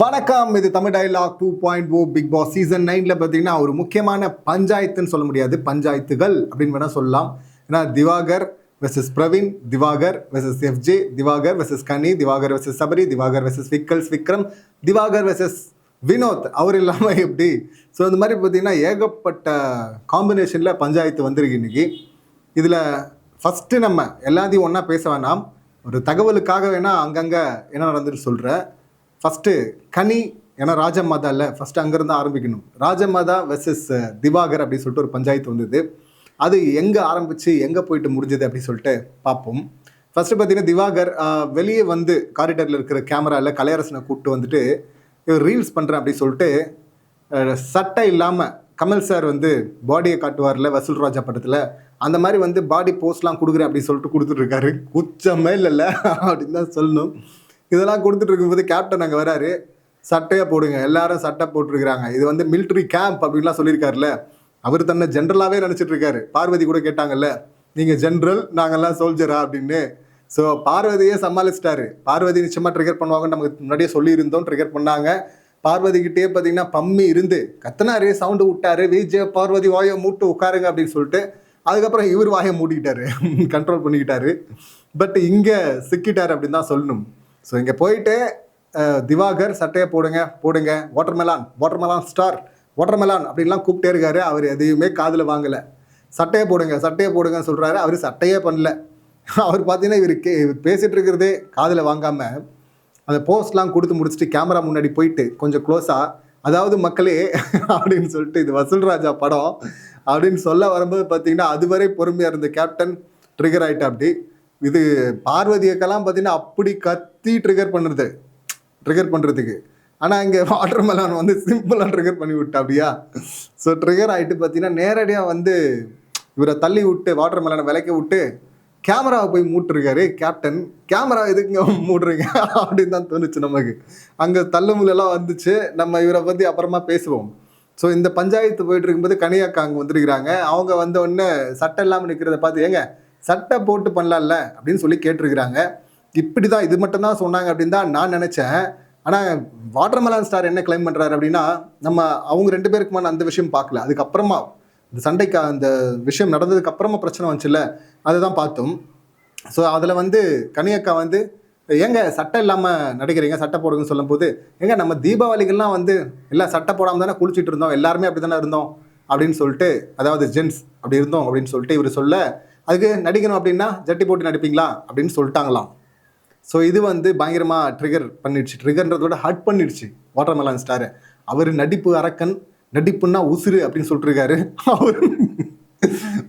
வணக்கம் இது Tamil dialogue two point O big boss season நைன்ல பார்த்தீங்கன்னா ஒரு முக்கியமான பஞ்சாயத்துன்னு சொல்ல முடியாது பஞ்சாயத்துகள் அப்படின்னு வேணா சொல்லலாம். ஏன்னா Diwakar versus Praveen Diwakar versus FJ Diwakar versus Kani Diwakar versus Sabari Diwakar versus Vickles Vikram Diwakar versus Vinod. அவர் இல்லாமல் எப்படி? ஸோ இந்த மாதிரி பார்த்தீங்கன்னா ஏகப்பட்ட காம்பினேஷனில் பஞ்சாயத்து வந்திருக்கு இன்னைக்கு. இதில் ஃபஸ்ட்டு நம்ம எல்லாத்தையும் ஒன்றா பேச வேணாம். ஒரு தகவலுக்காக வேணால் அங்கங்கே என்ன நடந்துட்டு சொல்கிறேன் ஃபஸ்ட்டு கனி ஏன்னா ராஜமாதா இல்லை. ஃபஸ்ட்டு அங்கேருந்து ஆரம்பிக்கணும். ராஜமாதா வெர்சஸ் திவாகர் அப்படின்னு சொல்லிட்டு ஒரு பஞ்சாயத்து வந்தது. அது எங்கே ஆரம்பித்து எங்கே போயிட்டு முடிஞ்சது அப்படின்னு சொல்லிட்டு பார்ப்போம். ஃபஸ்ட்டு பார்த்தீங்கன்னா திவாகர் வெளியே வந்து காரிடரில் இருக்கிற கேமராவில் கலையரசனை கூப்பிட்டு வந்துட்டு இவர் ரீல்ஸ் பண்ணுறேன் அப்படின்னு சொல்லிட்டு சட்டை இல்லாமல் கமல் சார் வந்து பாடியை காட்டுவார்ல வசூல் ராஜா படத்தில். அந்த மாதிரி வந்து பாடி போஸ்ட்லாம் கொடுக்குறேன் அப்படின்னு சொல்லிட்டு கொடுத்துட்ருக்காரு குச்சமே இல்லைல்ல அப்படின்னு தான் சொல்லணும். இதெல்லாம் கொடுத்துட்டு இருக்கும்போது கேப்டன் அங்கே வராரு. சட்டையை போடுங்க. எல்லாரும் சட்டை போட்டிருக்கிறாங்க. இது வந்து மிலிட்ரி கேம்ப் அப்படின்லாம் சொல்லியிருக்காருல்ல. அவர் தன்னை ஜென்ரலாகவே நினச்சிட்டு இருக்காரு பார்வதி கூட கேட்டாங்கல்ல நீங்கள் ஜென்ரல் நாங்கள்லாம் சோல்ஜரா அப்படின்னு. ஸோ பார்வதியே சமாளிச்சிட்டாரு. பார்வதி நிச்சயமாக ட்ரிகர் பண்ணுவாங்கன்னு நமக்கு முன்னாடியே சொல்லியிருந்தோம். ட்ரிகர் பண்ணாங்க. பார்வதிக்கிட்டே பார்த்தீங்கன்னா பம்மி இருந்து கத்தனாரு சவுண்டு விட்டாரு. விஜய பார்வதி வாயை மூட்டு உட்காருங்க அப்படின்னு சொல்லிட்டு அதுக்கப்புறம் இவர் வாயை மூடிக்கிட்டாரு கண்ட்ரோல் பண்ணிக்கிட்டாரு. பட் இங்கே சிக்கிட்டார் அப்படின்னு தான் சொல்லணும். ஸோ இங்கே போயிட்டு திவாகர் சட்டையை போடுங்க போடுங்க. வாட்டர்மெலான் வாட்டர்மெலான் ஸ்டார் வாட்டர்மெலான் அப்படின்லாம் கூப்பிட்டே இருக்காரு. அவர் எதையுமே காதில் வாங்கலை. சட்டையை போடுங்க சட்டையை போடுங்கன்னு சொல்கிறாரு அவர் சட்டையே பண்ணல. அவர் பார்த்தீங்கன்னா இவர் கே இவர் பேசிகிட்டு இருக்கிறதே காதில் வாங்காமல் அந்த போஸ்ட்லாம் கொடுத்து முடிச்சுட்டு கேமரா முன்னாடி போயிட்டு கொஞ்சம் க்ளோஸாக அதாவது மக்களே அப்படின்னு சொல்லிட்டு இது வசூல் ராஜா படம் அப்படின்னு சொல்ல வரும்போது பார்த்தீங்கன்னா அதுவரை பொறுமையாக இருந்த கேப்டன் ட்ரிகர் ஆயிட்டா அப்படி இது பார்வதியக்கெல்லாம் பார்த்தீங்கன்னா அப்படி கத் தீ ட்ரிகர் பண்ணுறது ட்ரிகர் பண்ணுறதுக்கு ஆனால் இங்கே வாட்டர் மெலான் வந்து சிம்பிளாக ட்ரிகர் பண்ணி விட்டா அப்படியா? ஸோ ட்ரிகர் ஆகிட்டு பார்த்தீங்கன்னா நேரடியாக வந்து இவரை தள்ளி விட்டு வாட்டர் மெலானை விளக்க விட்டு கேமராவை போய் மூட்டிருக்காரு கேப்டன் கேமரா எதுக்குங்க மூடுறீங்க அப்படின்னு தான் தோணுச்சு நமக்கு. அங்கே தள்ளுமுள்ளெல்லாம் வந்துச்சு. நம்ம இவரை பற்றி அப்புறமா பேசுவோம். ஸோ இந்த பஞ்சாயத்து போயிட்டு இருக்கும்போது கனியாக்கா அங்கே வந்துருக்கிறாங்க. அவங்க வந்த உடனே சட்டை இல்லாமல் நிற்கிறத பார்த்து ஏங்க சட்டை போட்டு பண்ணலாம்ல? அப்படின்னு சொல்லி கேட்டிருக்கிறாங்க. இப்படி தான் இது மட்டும் தான் சொன்னாங்க அப்படின்னு தான் நான் நினச்சேன். ஆனால் வாட்டர்மெலான் ஸ்டார் என்ன கிளைம் பண்ணுறாரு அப்படின்னா நம்ம அவங்க ரெண்டு பேருக்குமான அந்த விஷயம் பார்க்கல. அதுக்கப்புறமா இந்த சண்டைக்கு அந்த விஷயம் நடந்ததுக்கு அப்புறமா பிரச்சனை வந்துச்சுல்ல அதை தான் பார்த்தோம். ஸோ அதில் வந்து கனியக்கா வந்து ஏங்க சட்டை இல்லாமல் நடிக்கிறீங்க சட்டை போடுங்கன்னு சொல்லும்போது ஏங்க நம்ம தீபாவளிகள்லாம் வந்து எல்லாம் சட்டை போடாமல் தானே குளிச்சிட்டு இருந்தோம் எல்லாருமே அப்படி தானே இருந்தோம் அப்படின்னு சொல்லிட்டு அதாவது ஜென்ஸ் அப்படி இருந்தோம் அப்படின்னு சொல்லிட்டு இவர் சொல்ல அதுக்கு நடிக்கணும் அப்படின்னா ஜட்டி போட்டு நடிப்பீங்களா அப்படின்னு சொல்லிட்டாங்களாம். ஸோ இது வந்து பயங்கரமாக ட்ரிகர் பண்ணிடுச்சு. ட்ரிகர்ன்றத விட ஹர்ட் பண்ணிடுச்சு. வாட்டர்மெலான் ஸ்டாரு அவர் நடிப்பு அரக்கன் நடிப்புன்னா உசுறு அப்படின்னு சொல்லிட்டுருக்காரு. அவர்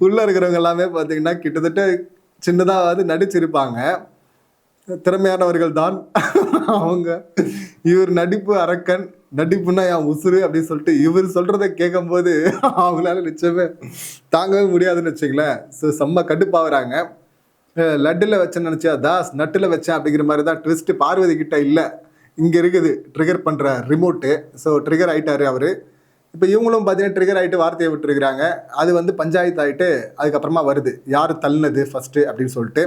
உள்ளே இருக்கிறவங்க எல்லாமே பார்த்தீங்கன்னா கிட்டத்தட்ட சின்னதாவது நடிச்சிருப்பாங்க. திறமையானவர்கள் தான். அவங்க இவர் நடிப்பு அரக்கன் நடிப்புன்னா என் உசுறு அப்படின்னு சொல்லிட்டு இவர் சொல்கிறத கேட்கும்போது அவங்களால நிச்சயமே தாங்கவே முடியாதுன்னு வச்சுங்களேன் ஸோ செம்ம கடுப்பாகிறாங்க லட்டில் வச்சேன்னு நினச்சா தாஸ் நட்டில் வச்சேன் அப்படிங்கிற மாதிரி தான் ட்விஸ்ட் பார்வதி கிட்ட இல்லை. இங்கே இருக்குது ட்ரிகர் பண்ணுற ரிமோட்டு ஸோ ட்ரிகர் ஆகிட்டார் அவர். இப்போ இவங்களும் பார்த்தீங்கன்னா ட்ரிகர் ஆகிட்டு வார்த்தையை விட்டுருக்குறாங்க. அது வந்து பஞ்சாயத்து ஆகிட்டு அதுக்கப்புறமா வருது. யார் தள்ளினது ஃபஸ்ட்டு அப்படின்னு சொல்லிட்டு.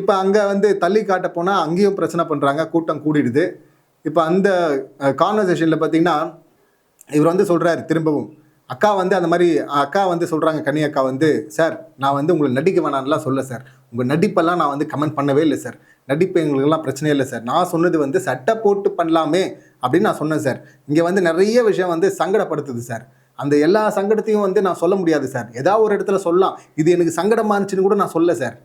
இப்போ அங்கே வந்து தள்ளி காட்ட போனால் அங்கேயும் பிரச்சனை பண்ணுறாங்க கூட்டம் கூடிடுது. இப்போ அந்த கான்வர்சேஷனில் பார்த்தீங்கன்னா இவர் வந்து சொல்கிறாரு திரும்பவும். அக்கா வந்து அந்த மாதிரி அக்கா வந்து சொல்கிறாங்க கனி அக்கா வந்து சார் நான் வந்து உங்களை நடிக்க வேணான்லாம் சொல்ல சார். உங்கள் நடிப்பெல்லாம் நான் வந்து கமெண்ட் பண்ணவே இல்லை சார் நடிப்பு எங்களுக்கெல்லாம் பிரச்சனையே இல்லை சார் நான் சொன்னது வந்து சட்டை போட்டு பண்ணலாமே அப்படின்னு நான் சொன்னேன் சார் இங்கே வந்து நிறைய விஷயம் வந்து சங்கடப்படுத்துது சார் அந்த எல்லா சங்கடத்தையும் வந்து நான் சொல்ல முடியாது சார் ஏதாவது ஒரு இடத்துல சொல்லலாம். இது எனக்கு சங்கடமாக இருந்துச்சுன்னு கூட நான் சொல்ல சார்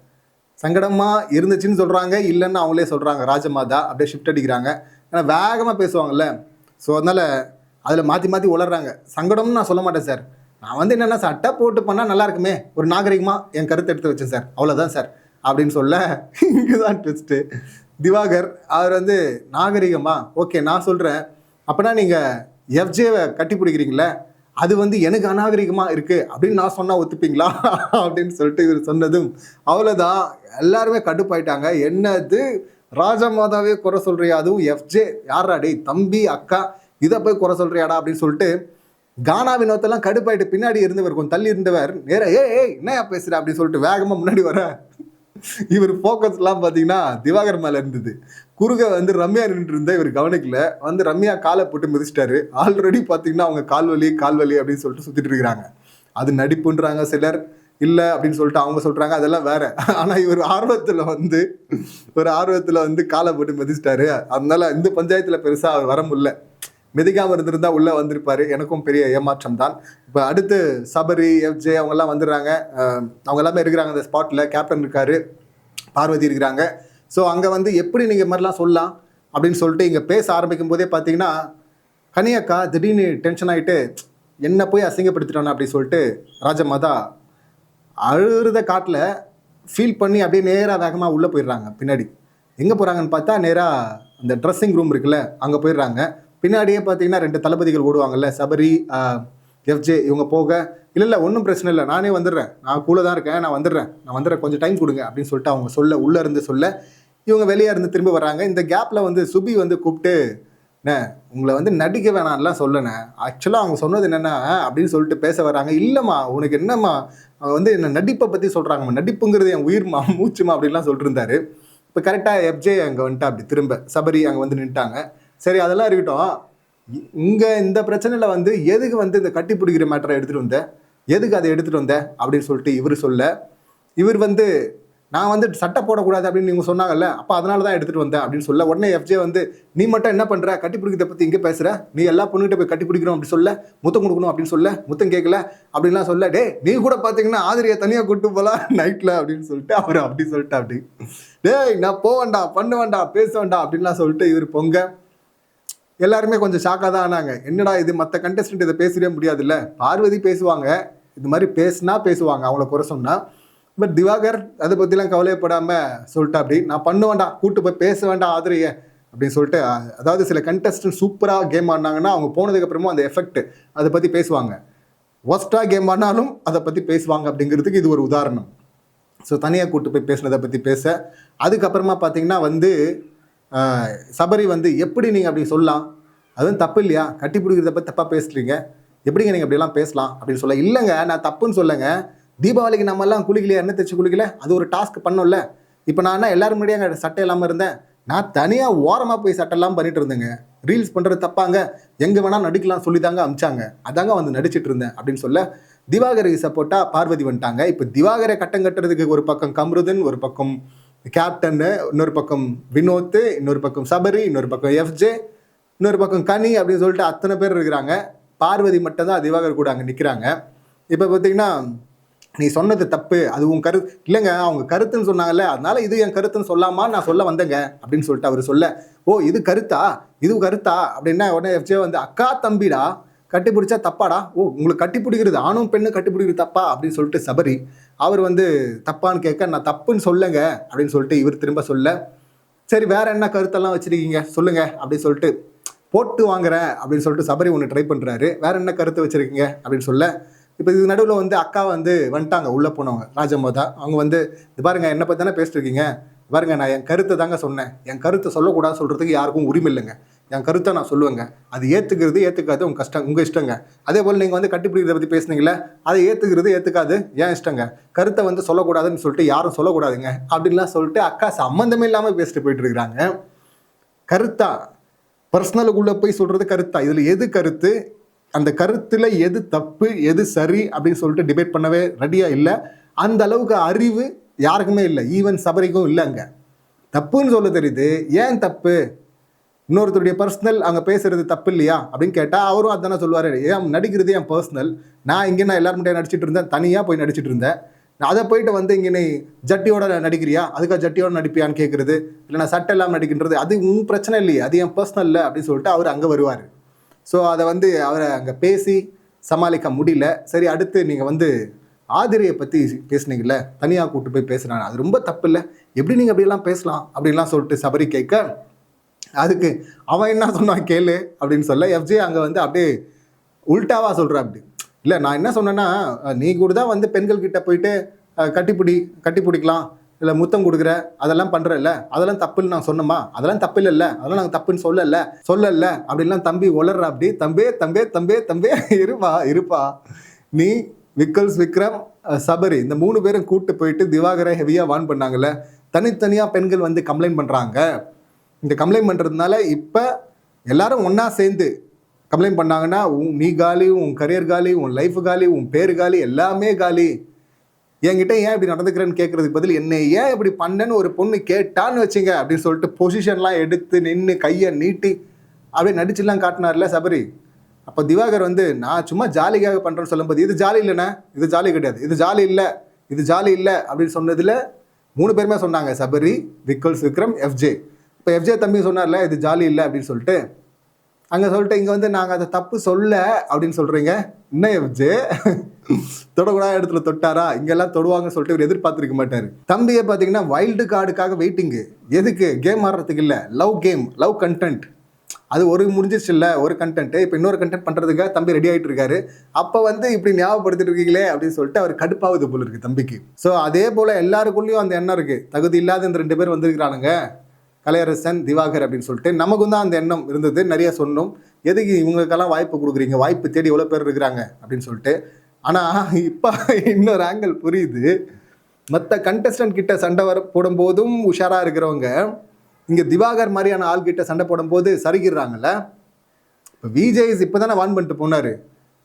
சங்கடமாக இருந்துச்சுன்னு சொல்கிறாங்க இல்லைன்னு அவங்களே சொல்கிறாங்க ராஜமாதா அப்படியே ஷிஃப்ட் அடிக்கிறாங்க. ஏன்னா வேகமாக பேசுவாங்கல்ல. ஸோ அதனால் அதில் மாற்றி மாற்றி உளறாங்க சங்கடம்னு நான் சொல்ல மாட்டேன் சார் நான் வந்து என்னென்னா சட்டை போட்டு பண்ணால் நல்லா இருக்குமே. ஒரு நாகரிகமாக என் கருத்தை எடுத்து வச்சேன் சார் அவ்வளோதான் சார் அப்படின்னு சொல்ல இங்குதான் ட்விஸ்ட்டு திவாகர் அவர் வந்து நாகரிகமா? ஓகே நான் சொல்கிறேன் அப்போனா நீங்கள் எஃப்ஜேவை கட்டி பிடிக்கிறீங்களே அது வந்து எனக்கு அநாகரிகமாக இருக்குது அப்படின்னு நான் சொன்னால் ஒத்துப்பீங்களா? அப்படின்னு சொல்லிட்டு இவர் சொன்னதும் அவ்வளோதான் எல்லாருமே கடுப்பாயிட்டாங்க. என்னது? ராஜமாதாவே குறை சொல்கிறியா அதுவும் எஃப்ஜே யாரா தம்பி அக்கா இதை போய் குறை சொல்கிறியாடா அப்படின்னு சொல்லிட்டு கானா வினோத்தெல்லாம் கடுப்பாயிட்டு பின்னாடி இருந்தவர் கொஞ்சம் தள்ளி இருந்தவர். நேராக ஏய் ஏய் என்னையா பேசுற? அப்படின்னு சொல்லிட்டு வேகமாக முன்னாடி வர இவர் ஃபோக்கஸ்லாம் பார்த்தீங்கன்னா திவாகர் மேலே இருந்தது. குறுக வந்து ரம்யா நின்று இருந்தா இவர் கவனிக்கல. வந்து ரம்யா காலை போட்டு மிதிச்சிட்டாரு. ஆல்ரெடி பார்த்தீங்கன்னா அவங்க கால் வலி கால் வலி அப்படின்னு சொல்லிட்டு சுற்றிட்டு இருக்கிறாங்க அது நடிப்புன்றாங்க சிலர். இல்லை அப்படின்னு சொல்லிட்டு அவங்க சொல்கிறாங்க அதெல்லாம் வேற. ஆனால் இவர் ஆர்வத்தில் வந்து ஒரு ஆர்வத்தில் வந்து காலை போட்டு மிதிச்சிட்டாரு. அதனால இந்த பஞ்சாயத்தில் பெருசாக அவர் வர முடியல. மிதிக்காமல் இருந்திருந்தா உள்ளே வந்திருப்பாரு. எனக்கும் பெரிய ஏமாற்றம் தான் இப்போ அடுத்து சபரி எஃப்ஜே அவங்கெல்லாம் வந்துடுறாங்க. அவங்க எல்லாமே இருக்கிறாங்க அந்த ஸ்பாட்டில் கேப்டன் இருக்காரு. பார்வதி இருக்கிறாங்க. ஸோ அங்கே வந்து எப்படி நீங்கள் மாதிரிலாம் சொல்லலாம் அப்படின்னு சொல்லிட்டு இங்கே பேச ஆரம்பிக்கும் போதே பார்த்தீங்கன்னா கனியக்கா திடீர்னு டென்ஷன் ஆகிட்டு என்ன போய் அசிங்கப்படுத்திட்டானே அப்படி சொல்லிட்டு ராஜமாதா அழுகிறத காட்டில் ஃபீல் பண்ணி அப்படியே நேராக வேகமாக உள்ளே போயிடுறாங்க பின்னாடி. எங்கே போகிறாங்கன்னு பார்த்தா நேராக அந்த ட்ரெஸ்ஸிங் ரூம் இருக்குல்ல அங்கே போயிடுறாங்க. பின்னாடியே பார்த்தீங்கன்னா ரெண்டு தளபதிகள் ஓடுவாங்கல்ல சபரி எஃப்ஜே இவங்க போக இல்லை இல்லை ஒன்றும் பிரச்சனை இல்லை நானே வந்துடுறேன். நான் கூட தான் இருக்கேன் நான் வந்துடுறேன். நான் வந்துடுறேன். கொஞ்சம் டைம் கொடுங்க அப்படின்னு சொல்லிட்டு அவங்க சொல்ல உள்ளே இருந்து சொல்ல இவங்க வெளியே இருந்து திரும்ப வர்றாங்க. இந்த கேப்பில் வந்து சுபி வந்து கூப்பிட்டு உங்களை வந்து நடிக்க வேணாம்லாம் சொல்லணே ஆக்சுவலாக அவங்க சொன்னது என்னென்னா அப்படின்னு சொல்லிட்டு பேச வராங்க இல்லைம்மா உனக்கு என்னம்மா அவங்க வந்து என்ன நடிப்பை பற்றி சொல்கிறாங்கம்மா நடிப்புங்கிறது என் உயிர்மா மூச்சுமா அப்படின்லாம் சொல்லிட்டு இருந்தாரு. இப்போ கரெக்டாக எஃப்ஜே அங்கே வந்துட்டு அப்படி திரும்ப. சபரி அங்கே வந்து நின்ட்டாங்க சரி அதெல்லாம் இருக்கட்டும். இங்கே இந்த பிரச்சனையில் வந்து எதுக்கு வந்து இந்த கட்டி பிடிக்கிற மேட்டரை எடுத்துகிட்டு வந்த? எதுக்கு அதை எடுத்துகிட்டு வந்த? அப்படின்னு சொல்லிட்டு இவர் சொல்ல இவர் வந்து நான் வந்து சட்டை போடக்கூடாது அப்படின்னு நீங்கள் சொன்னாங்கல்ல அப்போ அதனால தான் எடுத்துகிட்டு வந்தேன் அப்படின்னு சொல்ல. உடனே எஃப்ஜே வந்து நீ மட்டும் என்ன பண்ணுற கட்டி பிடிக்கிறத பற்றி இங்கே பேசுகிற நீ எல்லா பொண்ணுகிட்ட போய் கட்டி பிடிக்கணும் அப்படி சொல்ல முத்தம் கொடுக்கணும் அப்படின்னு சொல்ல முத்தம் கேட்கல அப்படின்லாம் சொல்ல டே நீ கூட பார்த்தீங்கன்னா ஆதிரியை தனியாக கூட்டு போகலாம் நைட்டில் அப்படின்னு சொல்லிட்டு அவர் அப்படி சொல்லிட்டு அப்படி டேய் நான் போவேண்டா பண்ண வேண்டாம் பேச வேண்டாம் அப்படின்லாம் சொல்லிட்டு இவர் பொங்க. எல்லாருமே கொஞ்சம் ஷாக்காக தான் ஆனாங்க. என்னடா இது மற்ற கண்டஸ்டன்ட் இதை பேசவே முடியாதுல்ல? பார்வதி பேசுவாங்க. இது மாதிரி பேசுனா பேசுவாங்க அவங்கள குறை சொன்னால் பட் திவாகர் அதை பற்றிலாம் கவலைப்படாமல் சொல்லிட்டா அப்படி நான் பண்ணுவேன்டா கூட்டு போய் பேச வேண்டாம் ஆதரிய அப்படின்னு சொல்லிட்டு அதாவது சில கண்டஸ்டன்ட் சூப்பராக கேம் ஆடினாங்கன்னா அவங்க போனதுக்கப்புறமும் அந்த எஃபெக்ட் அதை பற்றி பேசுவாங்க. ஒஸ்ட்டாக கேம் ஆனாலும் அதை பற்றி பேசுவாங்க அப்படிங்கிறதுக்கு இது ஒரு உதாரணம். ஸோ தனியாக கூட்டு போய் பேசினதை பற்றி பேச அதுக்கப்புறமா பார்த்தீங்கன்னா வந்து சபரி வந்து எப்படி நீங்கள் அப்படி சொல்லலாம்? அதுவும் தப்பு இல்லையா? கட்டி பிடிக்கிறத பற்றி தப்பாக பேசுகிறீங்க எப்படிங்க நீங்கள் அப்படிலாம் பேசலாம்? அப்படின்னு சொல்ல இல்லைங்க நான் தப்புன்னு சொல்லுங்க. தீபாவளிக்கு நம்மலாம் குளிக்கலையா? என்ன தைச்சு குளிக்கல? அது ஒரு டாஸ்க் பண்ணோம்ல. இப்போ நான் என்ன எல்லாரும் முன்னாடியே அங்கே சட்டை இல்லாமல் இருந்தேன். நான் தனியாக ஓரமாக போய் சட்டெல்லாம் பண்ணிட்டு இருந்தேங்க. ரீல்ஸ் பண்ணுறது தப்பாங்க. எங்கே வேணால் நடிக்கலாம் சொல்லி தாங்க அமிச்சாங்க. அதாங்க வந்து நடிச்சிட்டு இருந்தேன். அப்படின்னு சொல்ல திவாகருக்கு சப்போர்ட்டாக பார்வதி வந்துட்டாங்க. இப்போ திவாகரை கட்டம் கட்டுறதுக்கு ஒரு பக்கம் கம்ருதன் ஒரு பக்கம் கேப்டன்னு eh, இன்னொரு பக்கம் வினோத் இன்னொரு பக்கம் சபரி இன்னொரு பக்கம் எஃப்ஜே இன்னொரு பக்கம் கனி அப்படின்னு சொல்லிட்டு அத்தனை பேர் இருக்கிறாங்க. பார்வதி மட்டும் தான் திவாகர் கூட அங்கே நிற்கிறாங்க இப்போ பார்த்தீங்கன்னா நீ சொன்னது தப்பு அது உன் கரு இல்லைங்க அவங்க கருத்துன்னு சொன்னாங்கல்ல அதனால இது என் கருத்துன்னு சொல்லாமா நான் சொல்ல வந்தேங்க அப்படின்னு சொல்லிட்டு அவர் சொல்ல ஓ இது கருத்தா? இது கருத்தா? அப்படின்னா உடனே எஃப்ஜே வந்து அக்கா தம்பிடா. கட்டிப்பிடிச்சா தப்பாடா? ஓ உங்களுக்கு கட்டிப்பிடிக்கிறது ஆணும் பெண்ணும் கட்டிப்பிடிக்கிறது தப்பா? அப்படின்னு சொல்லிட்டு சபரி அவர் வந்து தப்பான்னு கேட்க நான் தப்புன்னு சொல்லுங்க அப்படின்னு சொல்லிட்டு இவர் திரும்ப சொல்ல சரி வேற என்ன கருத்தெல்லாம் வச்சிருக்கீங்க? சொல்லுங்க அப்படின்னு சொல்லிட்டு போட்டு வாங்குறேன் அப்படின்னு சொல்லிட்டு சபரி ஒன்று ட்ரை பண்ணுறாரு வேற என்ன கருத்து வச்சிருக்கீங்க? அப்படின்னு சொல்ல இப்போ இது நடுவில் வந்து அக்கா வந்து வந்துட்டாங்க உள்ளே போனவங்க ராஜமோதா. அவங்க வந்து இது பாருங்க என்னை பற்றி தானே பேசிட்டு இருக்கீங்க? பாருங்க நான் என் கருத்தை தாங்க சொன்னேன். என் கருத்தை சொல்லக்கூடாது சொல்கிறதுக்கு யாருக்கும் உரிமை இல்லைங்க. என் கருத்தை நான் சொல்லுவேங்க. அது ஏற்றுக்கிறது ஏற்றுக்காது உங்கள் கஷ்டம் உங்கள் இஷ்டங்க. அதே போல் நீங்கள் வந்து கட்டிப்பிடிக்கிறத பற்றி பேசுனீங்களே அதை ஏற்றுக்கிறது ஏற்றுக்காது ஏன் இஷ்டங்க? கருத்தை வந்து சொல்லக்கூடாதுன்னு சொல்லிட்டு யாரும் சொல்லக்கூடாதுங்க. அப்படின்லாம் சொல்லிட்டு அக்கா சம்மந்தமே இல்லாமல் பேசிட்டு போயிட்டு இருக்கிறாங்க. கருத்தா? பர்சனலுக்குள்ளே போய் சொல்கிறது கருத்தா? இதில் எது கருத்து? அந்த கருத்தில் எது தப்பு எது சரி அப்படின்னு சொல்லிட்டு டிபேட் பண்ணவே ரெடியாக இல்லை. அந்த அளவுக்கு அறிவு யாருக்குமே இல்லை. ஈவன் சபரிக்கும் இல்லைங்க. தப்புன்னு சொல்ல தெரியுது. ஏன் தப்பு? இன்னொருத்தருடைய பர்சனல் அங்கே பேசுறது தப்பு இல்லையா அப்படின்னு கேட்டால் அவரும் அதுதானே சொல்லுவார். ஏன் நடிக்கிறது என் பர்சனல் நான் இங்கே நான் எல்லாரும் நடிச்சிட்டு இருந்தேன். தனியாக போய் நடிச்சிட்டு இருந்தேன். நான் அதை போயிட்டு வந்து இங்கே நீ ஜட்டியோட நடிக்கிறியா? அதுக்காக ஜட்டியோட நடிப்பியான்னு கேட்குறது இல்லை நான் சட்டை இல்லாமல் நடிக்கின்றது? அது உன் பிரச்சனை இல்லையே. அது என் பர்சனல் இல்லை அப்படின்னு சொல்லிட்டு அவர் அங்கே வருவார். ஸோ அதை வந்து அவரை அங்கே பேசி சமாளிக்க முடியல. சரி அடுத்து நீங்கள் வந்து ஆதிரியை பற்றி பேசுனீங்கல்ல தனியாக கூப்பிட்டு போய் பேசுகிறாங்க அது ரொம்ப தப்பு இல்லை. எப்படி நீங்கள் அப்படியெல்லாம் பேசலாம்? அப்படின்லாம் சொல்லிட்டு சபரி கேட்க அதுக்கு அவன் என்ன சொன்னான் கேளு அப்படின்னு சொல்ல எஃப்ஜே அங்கே வந்து அப்படியே உல்டாவா சொல்கிறா அப்படி. இல்லை நான் என்ன சொன்னேன்னா நீ கூட தான் வந்து பெண்கள் கிட்ட போயிட்டு கட்டிப்பிடி கட்டி பிடிக்கலாம் இல்லை முத்தம் கொடுக்குற அதெல்லாம் பண்ணுறல்ல அதெல்லாம் தப்புன்னு நான் சொன்னோமா அதெல்லாம் தப்பு இல்லைல்ல அதெல்லாம் நாங்கள் தப்புன்னு சொல்லல. சொல்லல. அப்படின்லாம் தம்பி உளர்ற அப்படி. தம்பே தம்பே தம்பே தம்பே இருப்பா இருப்பா. நீ விக்கல்ஸ் விக்ரம் சபரி இந்த மூணு பேரும் கூட்டு போயிட்டு திவாகரை ஹெவியாக வான் பண்ணாங்கல்ல. தனித்தனியாக பெண்கள் வந்து கம்ப்ளைண்ட் பண்ணுறாங்க இந்த கம்ப்ளைண்ட் பண்ணுறதுனால இப்போ எல்லாரும் ஒன்றா சேர்ந்து கம்ப்ளைண்ட் பண்ணாங்கன்னா உன் நீ காலி உன் கரியர் காலி உன் லைஃப் காலி உன் பேர் காலி எல்லாமே காலி. என்கிட்ட ஏன் இப்படி நடந்துக்கிறேன்னு கேட்கறதுக்கு பதில் என்னை? ஏன் இப்படி பண்ணேன்னு ஒரு பொண்ணு கேட்டான்னு வச்சுங்க அப்படின்னு சொல்லிட்டு பொசிஷன்லாம் எடுத்து நின்று கையை நீட்டி அப்படியே நடிச்சுலாம் காட்டினார்ல சபரி. அப்போ திவாகர் வந்து நான் சும்மா ஜாலிக்காக பண்ணுறேன்னு சொல்லும்போது இது ஜாலி இல்லைண்ணே இது ஜாலி கிடையாது இது ஜாலி இல்லை இது ஜாலி இல்லை அப்படின்னு சொன்னதில் மூணு பேருமே சொன்னாங்க சபரி விக்கல்ஸ் விக்ரம் எஃப்ஜே இப்போ எஃப்ஜே தம்பி சொன்னார்ல இது ஜாலி இல்லை அப்படின்னு சொல்லிட்டு. அங்கே சொல்லிட்டு இங்கே வந்து நாங்கள் அதை தப்பு சொல்ல அப்படின்னு சொல்கிறீங்க என்ன எஃப்ஜே தொடக்கூடாத இடத்துல தொட்டாரா? இங்கெல்லாம் தொடுவாங்கன்னு சொல்லிட்டு இவர் எதிர்பார்த்துருக்க மாட்டார். தம்பியை பார்த்தீங்கன்னா வைல்டு கார்டுக்காக வெயிட்டிங்கு எதுக்கு? கேம் ஆடுறதுக்கு இல்லை. லவ் கேம் லவ் கண்டென்ட் அது ஒரு முடிஞ்சிச்சு இல்லை ஒரு கண்டென்ட் இப்போ இன்னொரு கண்டென்ட் பண்ணுறதுக்காக தம்பி ரெடி ஆகிட்டு இருக்காரு. அப்போ வந்து இப்படி ஞாபகப்படுத்திட்டு இருக்கீங்களே அப்படின்னு சொல்லிட்டு அவர் கடுப்பாகுது போல இருக்கு தம்பிக்கு. ஸோ அதே போல் எல்லாருக்குள்ளேயும் அந்த எண்ணம் இருக்குது தகுதி இல்லாத இந்த ரெண்டு பேர் வந்திருக்கிறானுங்க. கலையரசன் திவாகர் அப்படின்னு சொல்லிட்டு நமக்கும் தான் அந்த எண்ணம் இருந்தது. நிறைய சொன்னோம். எதுக்கு இவங்களுக்கெல்லாம் வாய்ப்பு கொடுக்குறீங்க? வாய்ப்பு தேடி எவ்வளோ பேர் இருக்கிறாங்க? அப்படின்னு சொல்லிட்டு. ஆனால் இப்போ இன்னொரு ஆங்கிள் புரியுது. மற்ற கண்டஸ்டன்ட் கிட்ட சண்டை வர போடும்போதும் உஷாராக இருக்கிறவங்க இங்கே திவாகர் மாதிரியான ஆள்கிட்ட சண்டை போடும்போது சரிகிறாங்கல்ல இப்போ விஜய்ஸ் இப்போ தானே வான் பண்ணிட்டு போனார்.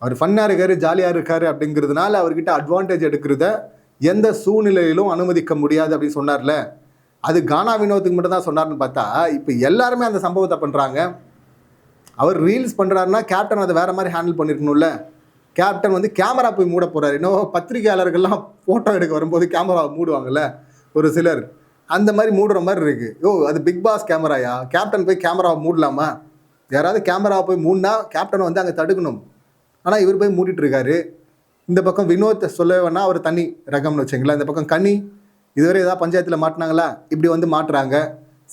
அவர் ஃபன்னாக இருக்காரு ஜாலியாக இருக்காரு அப்படிங்கிறதுனால அவர்கிட்ட அட்வான்டேஜ் எடுக்கிறத எந்த சூழ்நிலையிலும் அனுமதிக்க முடியாது அப்படின்னு சொன்னார்ல? அது கானா வினோத்துக்கு மட்டும் தான் சொன்னார்னு பார்த்தா இப்போ எல்லாருமே அந்த சம்பவத்தை பண்ணுறாங்க அவர் ரீல்ஸ் பண்ணுறாருன்னா கேப்டன் அதை வேறு மாதிரி ஹேண்டில் பண்ணியிருக்கணும்ல கேப்டன் வந்து கேமரா போய் மூட போகிறார் இன்னும் பத்திரிகையாளர்கள்லாம் ஃபோட்டோ எடுக்க வரும்போது கேமராவை மூடுவாங்கல்ல ஒரு சிலர். அந்த மாதிரி மூடுற மாதிரி இருக்குது ஓ அது பிக் பாஸ் கேமராயா கேப்டன் போய் கேமராவை மூடலாமா? யாராவது கேமராவை போய் மூடினா கேப்டன் வந்து அங்கே தடுக்கணும். ஆனால் இவர் போய் மூடிட்டு இருக்காரு. இந்த பக்கம் வினோத் சொல்ல வேணா அவர் தனி ரகம்னு வச்சுங்களேன் இந்த பக்கம் கனி இதுவரை ஏதாவது பஞ்சாயத்தில் மாட்டினாங்களா? இப்படி வந்து மாட்டுறாங்க.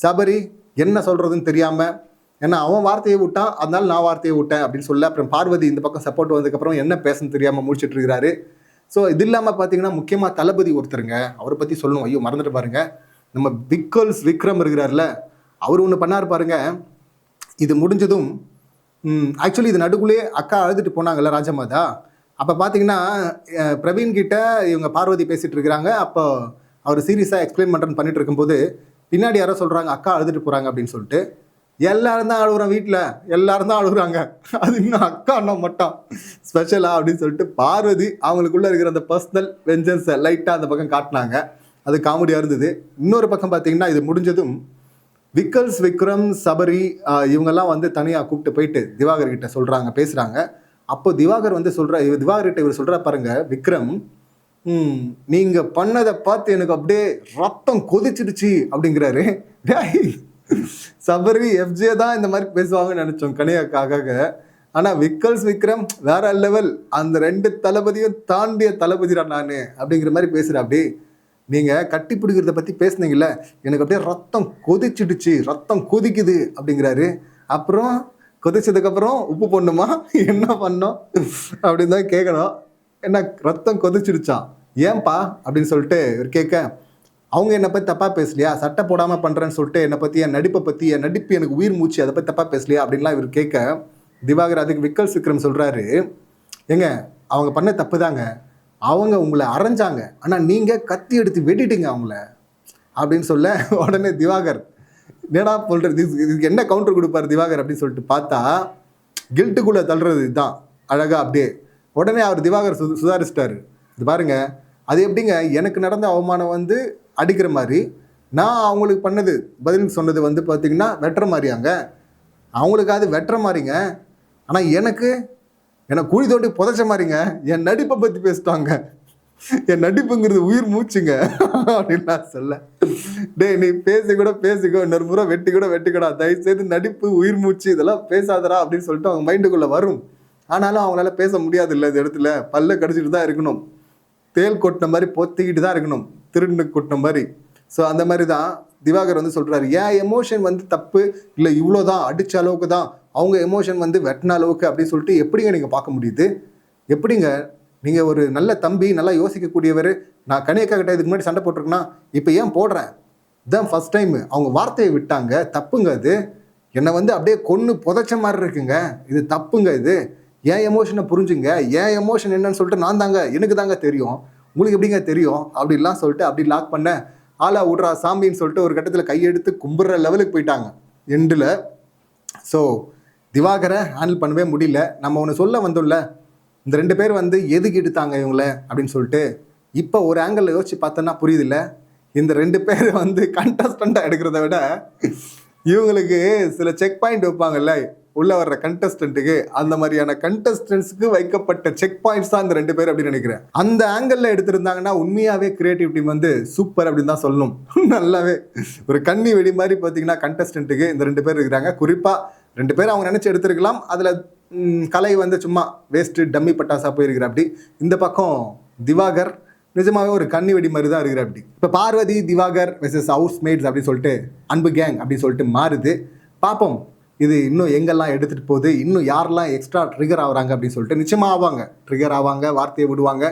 சபரி என்ன சொல்கிறதுன்னு தெரியாமல் ஏன்னா அவன் வார்த்தையை விட்டான் அதனால நான் வார்த்தையை விட்டேன் அப்படின்னு சொல்ல அப்புறம் பார்வதி இந்த பக்கம் சப்போர்ட் வந்ததுக்கப்புறம் என்ன பேசணும்னு தெரியாமல் முடிச்சிட்டு இருக்கிறாரு ஸோ இது இல்லாமல் பார்த்தீங்கன்னா முக்கியமாக தளபதி ஒருத்தருங்க அவரை பற்றி சொல்லணும். ஐயோ மறந்துட்டு பாருங்க. நம்ம பிக்கல்ஸ் விக்ரம் இருக்கிறார்ல அவர் ஒன்று பண்ணார் பாருங்க. இது முடிஞ்சதும் ஆக்சுவலி இது நடுக்குள்ளே அக்கா அழுதுட்டு போனாங்கல்ல ராஜமாதா. அப்போ பார்த்தீங்கன்னா பிரவீன் கிட்ட இவங்க பார்வதி பேசிகிட்டு இருக்கிறாங்க. அப்போ அவர் சீரியஸாக எக்ஸ்பிளைன் பண்ணுறேன்னு பண்ணிட்டு இருக்கும்போது பின்னாடி யாரோ சொல்கிறாங்க அக்கா அழுதுட்டு போகிறாங்க அப்படின்னு சொல்லிட்டு எல்லாரும் தான் அழுகுறோம் வீட்டில் எல்லாரும் தான் அழுகுறாங்க அது இன்னும் அக்கா அண்ணா மட்டும். ஸ்பெஷலா அப்படின்னு சொல்லிட்டு பார்வதி அவங்களுக்குள்ளே இருக்கிற அந்த பர்சனல் வெஞ்சன்ஸை லைட்டாக அந்த பக்கம் காட்டினாங்க. அது காமெடியாக இருந்தது. இன்னொரு பக்கம் பார்த்தீங்கன்னா இது முடிஞ்சதும் விக்கல்ஸ் விக்ரம் சபரி இவங்கெல்லாம் வந்து தனியாக கூப்பிட்டு போயிட்டு திவாகர் கிட்ட சொல்கிறாங்க பேசுகிறாங்க அப்போ திவாகர் வந்து சொல்கிற திவாகர் கிட்ட இவர் சொல்கிற பாருங்க விக்ரம் ம், நீங்க பண்ணதை பார்த்து எனக்கு அப்படியே ரத்தம் கொதிச்சிடுச்சு அப்படிங்கிறாரு. சபரி எஃப்ஜே தான் இந்த மாதிரி பேசுவாங்கன்னு நினைச்சோம் கனியாக்காக ஆனா விக்கல்ஸ் விக்ரம் வேற லெவல் அந்த ரெண்டு தளபதியும் தாண்டிய தளபதிடா நானு அப்படிங்கிற மாதிரி பேசுகிறேன் அப்படி நீங்க கட்டி பிடிக்கிறத பத்தி பேசுனீங்கல்ல எனக்கு அப்படியே ரத்தம் கொதிச்சிடுச்சு ரத்தம் கொதிக்குது அப்படிங்கிறாரு. அப்புறம் கொதிச்சதுக்கு அப்புறம் உப்பு போடணுமா? என்ன பண்ணோம்? அப்படின்னு தான் கேட்கணும் என்ன ரத்தம் கொதிச்சிடுச்சான் ஏன்பா அப்படின்னு சொல்லிட்டு இவர் கேட்க அவங்க என்னை பற்றி தப்பாக பேசலையா? சட்டை போடாமல் பண்ணுறேன்னு சொல்லிட்டு என்னை பற்றி என் நடிப்பை பற்றி என் நடிப்பு எனக்கு உயிர் மூச்சு அதை பற்றி தப்பாக பேசலையா? அப்படின்லாம் இவர் கேட்க திவாகர் அதுக்கு விக்கல் சிக்ரம் சொல்கிறாரு ஏங்க அவங்க பண்ண தப்பு தாங்க அவங்க உங்களை அரைஞ்சாங்க. ஆனால் நீங்கள் கத்தி எடுத்து வெட்டிட்டீங்க அவங்கள. அப்படின்னு சொல்ல உடனே திவாகர் என்னடா சொல்கிறது இதுக்கு என்ன கவுண்டர் கொடுப்பார் திவாகர்? அப்படின்னு சொல்லிட்டு பார்த்தா கில்ட்டுக்குள்ளே தள்ளுறது இதுதான். அழகாக அப்படியே. உடனே அவர் திவாகர் சு சுதாரிச்சிட்டாரு. இது பாருங்க. அது எப்படிங்க? எனக்கு நடந்த அவமானம் வந்து அடிக்கிற மாதிரி நான் அவங்களுக்கு பண்ணது பதில் சொன்னது வந்து பார்த்தீங்கன்னா வெட்டுற மாதிரியாங்க. அவங்களுக்கு அது வெட்டுற மாதிரிங்க. ஆனால் எனக்கு என்னை குழி தோண்டி புதைச்ச மாதிரிங்க. என் நடிப்பை பற்றி பேசிட்டாங்க. என் நடிப்புங்கிறது உயிர் மூச்சுங்க. அப்படின்னு நான் சொல்ல. டேய் நீ பேசி கூட பேசிக்கோ. இன்னொரு முறை வெட்டி கூட வெட்டிக்கடா. தயவுசெய்து நடிப்பு உயிர் மூச்சு இதெல்லாம் பேசாதடா அப்படின்னு சொல்லிட்டு அவங்க மைண்டுக்குள்ளே வரும். ஆனாலும் அவங்களால பேச முடியாது இல்லை இந்த இடத்துல. பல்ல கடிச்சிட்டு தான் இருக்கணும். தேல் கொட்டின மாதிரி பொத்திக்கிட்டு தான் இருக்கணும். திருண்டு கொட்டின மாதிரி. ஸோ அந்த மாதிரி தான் திவாகர் வந்து சொல்கிறாரு ஏன் எமோஷன் வந்து தப்பு? இல்லை இவ்வளோ தான் அடித்த அளவுக்கு தான். அவங்க எமோஷன் வந்து வெட்டின அளவுக்கு அப்படின்னு சொல்லிட்டு எப்படிங்க நீங்கள் பார்க்க முடியுது? எப்படிங்க? நீங்கள் ஒரு நல்ல தம்பி நல்லா யோசிக்கக்கூடியவர். நான் கனியக்கா கிட்ட இதுக்கு முன்னாடி சண்டை போட்டிருக்கேன்னா இப்போ ஏன் போடுறேன்? இதுதான் ஃபஸ்ட் டைம் அவங்க வார்த்தையை விட்டாங்க. தப்புங்க அது. என்னை வந்து அப்படியே கொன்று புதைச்ச மாதிரி இருக்குங்க. இது தப்புங்க இது. என் எமோஷனை புரிஞ்சுங்க. என் எமோஷன் என்னன்னு சொல்லிட்டு நான் தாங்க எனக்கு தாங்க தெரியும். உங்களுக்கு எப்படிங்க தெரியும்? அப்படிலாம் சொல்லிட்டு அப்படி லாக் பண்ண ஆளா விட்றா சாமின்னு சொல்லிட்டு ஒரு கட்டத்தில் கையெடுத்து கும்பிட்ற லெவலுக்கு போயிட்டாங்க. எண்டில் ஸோ திவாகரை ஹேண்டில் பண்ணவே முடியல. நம்ம ஒன்று சொல்ல வந்தோம்ல இந்த ரெண்டு பேர் வந்து எதுக்கு எடுத்தாங்க இவங்கள? அப்படின்னு சொல்லிட்டு இப்போ ஒரு ஆங்கிளில் யோசிச்சு பார்த்தோன்னா புரியுதுல்ல இந்த ரெண்டு பேர் வந்து கண்டஸ்டண்ட்டாக எடுக்கிறத விட இவங்களுக்கு சில செக் பாயிண்ட் வைப்பாங்கல்ல உள்ள வர்ற கண்டஸ்டன்ட்டுக்கு அந்த மாதிரியான கண்டஸ்டன்ஸ்க்கு வைக்கப்பட்ட செக் பாயிண்ட்ஸ் தான் இந்த ரெண்டு பேர் அப்படின்னு நினைக்கிறேன். அந்த ஆங்கிளில் எடுத்திருந்தாங்கன்னா உண்மையாவே கிரியேட்டிவ் டீம் வந்து சூப்பர் அப்படின்னு தான் சொல்லணும். நல்லாவே. ஒரு கன்னி வெடி மாதிரி பார்த்தீங்கன்னா கண்டஸ்டன்ட்டுக்கு இந்த ரெண்டு பேர் இருக்கிறாங்க. குறிப்பாக ரெண்டு பேர் அவங்க நினச்சி எடுத்திருக்கலாம். அதில் கலை வந்து சும்மா வேஸ்ட்டு டம்மி பட்டாசா போயிருக்கிற அப்படி. இந்த பக்கம் திவாகர் நிஜமாவே ஒரு கன்னி வெடி மாதிரி தான் இருக்கிற அப்படி. இப்போ Parvathi Diwakar versus house mats அப்படின்னு சொல்லிட்டு அன்பு கேங் அப்படின்னு சொல்லிட்டு மாறுது. பார்ப்போம். இது இன்னும் எங்கெல்லாம் எடுத்துகிட்டு போகுது இன்னும் யாரெல்லாம் எக்ஸ்ட்ரா ட்ரிகர் ஆகுறாங்க அப்படின்னு சொல்லிட்டு நிச்சயமாக ஆவாங்க. ட்ரிகர் ஆவாங்க வார்த்தையை விடுவாங்க.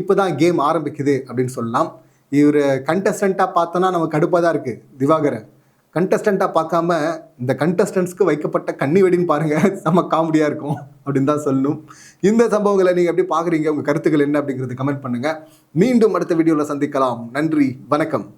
இப்போ தான் கேம் ஆரம்பிக்குது அப்படின்னு சொல்லலாம். இவர் கண்டஸ்டண்ட்டாக பார்த்தோன்னா நமக்கு கடுப்பாக தான் இருக்குது திவாகரன் கண்டஸ்டண்ட்டாக பார்க்காம இந்த கண்டஸ்டன்ஸ்க்கு வைக்கப்பட்ட கண்ணி வெடின்னு பாருங்கள் நம்ம காமெடியாக இருக்கும் அப்படின்னு தான் சொல்லணும். இந்த சம்பவங்களை நீங்கள் எப்படி பார்க்குறீங்க? உங்கள் கருத்துக்கள் என்ன அப்படிங்கிறது கமெண்ட் பண்ணுங்கள் மீண்டும் அடுத்த வீடியோவில் சந்திக்கலாம். நன்றி வணக்கம்.